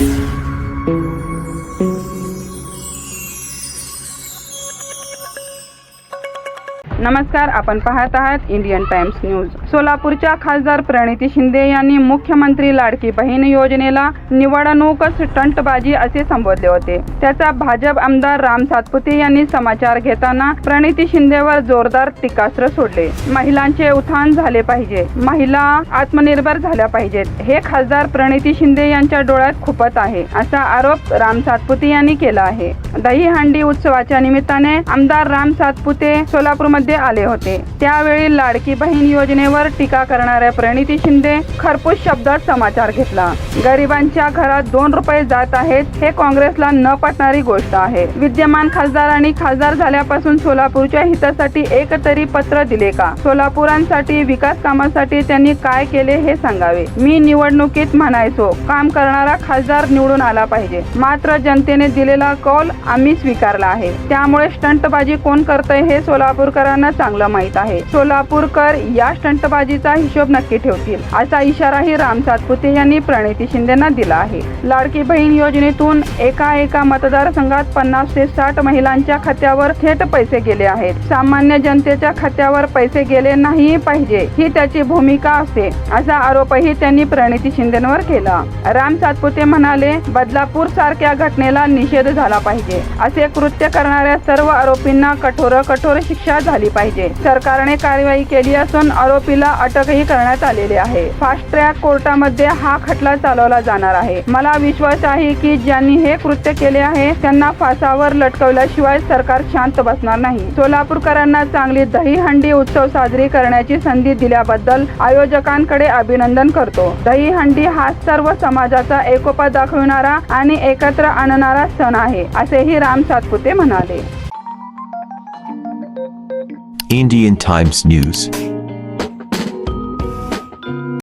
Música नमस्कार आपण पाहत आहात इंडियन टाइम्स न्यूज. सोलापूरच्या खासदार प्रणिती शिंदे यांनी मुख्यमंत्री लाडकी बहीण योजनेला निवडणूकच स्टंटबाजी असे संबोधले होते. त्याचा भाजप आमदार राम सातपुते यांनी समाचार घेताना प्रणिती शिंदेवर जोरदार टीकास्त्र सोडले. महिलांचे उत्थान झाले पाहिजे. महिला आत्मनिर्भर झाल्या पाहिजेत. हे खासदार प्रणिती शिंदे यांच्या डोळ्यात खुपत आहे असा आरोप राम सातपुते यांनी केला आहे. दहीहंडी उत्सवाच्या निमित्ताने आमदार राम सातपुते सोलापूरमध्ये आले होते. त्यावेळी लाडकी बहीण योजनेवर टीका करणाऱ्या प्रणिती शिंदे खरपूस शब्दात समाचार घेतला. गरिबांच्या घरात दोन रुपये जात आहेत हे काँग्रेसला न पटणारी गोष्ट आहे. विद्यमान खासदारांनी खासदार झाल्यापासून सोलापूरच्या हितासाठी एक तरी पत्र दिले का? सोलापुरांसाठी विकास कामासाठी त्यांनी काय केले हे सांगावे. मी निवडणुकीत म्हणायचो काम करणारा खासदार निवडून आला पाहिजे. मात्र जनतेने दिलेला कौल आम्ही स्वीकारला आहे. त्यामुळे स्टंटबाजी कोण करतय हे सोलापूरकरांना चांगलं माहीत आहे. सोलापूरकर या स्टंटबाजीचा हिशोब नक्की ठेवतील असा इशाराही राम सातपुते यांनी प्रणिती शिंदेना दिला आहे. लाडकी बहीण योजनेतून एका एका मतदारसंघात पन्नास ते साठ महिलांच्या खात्यावर थेट पैसे गेले आहेत. सामान्य जनतेच्या खात्यावर पैसे गेले नाही पाहिजे ही त्याची भूमिका असते असा आरोपही त्यांनी प्रणिती शिंदेवर केला. राम सातपुते म्हणाले बदलापूर सारख्या घटनेला निषेध झाला पाहिजे असे कृत्य करणाऱ्या सर्व आरोपींना कठोर कठोर शिक्षा झाली पाहिजे. सरकारने कारवाई केली असून आरोपीला अटकही करण्यात आलेली आहे. फास्ट ट्रॅक कोर्टामध्ये हा खटला चालवला जाणार आहे. मला विश्वास आहे की ज्यांनी हे कृत्य केले आहे त्यांना फासावर लटकवल्याशिवाय सरकार शांत बसणार नाही. सोलापूरकरांना चांगली दहीहंडी उत्सव साजरी करण्याची संधी दिल्याबद्दल आयोजकांकडे अभिनंदन करतो. दहीहंडी हा सर्व समाजाचा एकोपा दाखविणारा आणि एकत्र आणणारा सण आहे असेही राम सातपुते म्हणाले. Indian Times News.